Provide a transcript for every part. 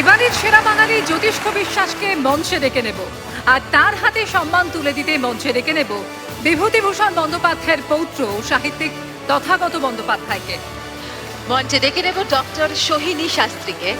এবারের সেরা বাঙালি জ্যোতিষ্ক বিশ্বাসকে মঞ্চে ডেকে নেব। আর তার হাতে সম্মান তুলে দিতে মঞ্চে ডেকে নেব বিভূতিভূষণ বন্দ্যোপাধ্যায়ের পৌত্র সাহিত্যিক তথাগত বন্দ্যোপাধ্যায়কে। মঞ্চে ডেকে নেব ডক্টর সোহিনী শাস্ত্রীকে।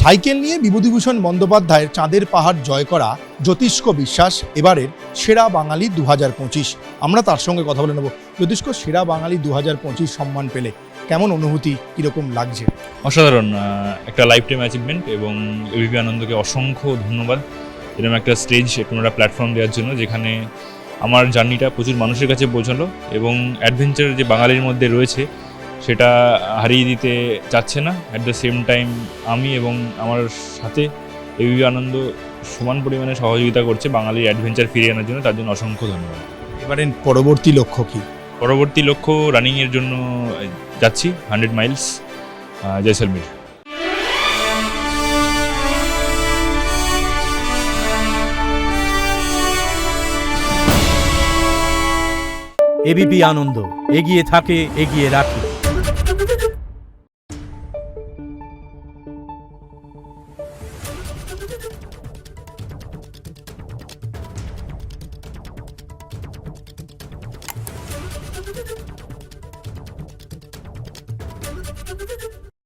সাইকেল নিয়ে বিভূতিভূষণ বন্দ্যোপাধ্যায়ের চাঁদের পাহাড় জয় করা জ্যোতিষ্ক বিশ্বাস এবারের সেরা বাঙালি দু হাজার পঁচিশ। আমরা তার সঙ্গে কথা বলে নেব। জ্যোতিষ্ক, সেরা বাঙালি দু হাজার পঁচিশ সম্মান পেলে কেমন অনুভূতি, কীরকম লাগছে? অসাধারণ একটা লাইফ টাইম অ্যাচিভমেন্ট এবং এবিপি আনন্দকে অসংখ্য ধন্যবাদ। এরকম একটা স্টেজ এরকম একটা প্ল্যাটফর্ম দেওয়ার জন্য যেখানে আমার জার্নিটা প্রচুর মানুষের কাছে পৌঁছালো এবং অ্যাডভেঞ্চার যে বাঙালির মধ্যে রয়েছে সেটা হারিয়ে দিতে চাচ্ছে না। অ্যাট দ্য সেম টাইম আমি এবং আমার সাথে এবিপি আনন্দ সমান পরিমাণে সহযোগিতা করছে বাঙালির অ্যাডভেঞ্চার ফিরিয়ে আনার জন্য তার জন্য অসংখ্য ধন্যবাদ। এবারে পরবর্তী লক্ষ্য কি? পরবর্তী লক্ষ্য রানিংয়ের জন্য যাচ্ছি hundred miles Jaisalmer. ABP Ananda এগিয়ে থাকে এগিয়ে রাখে। Thank you.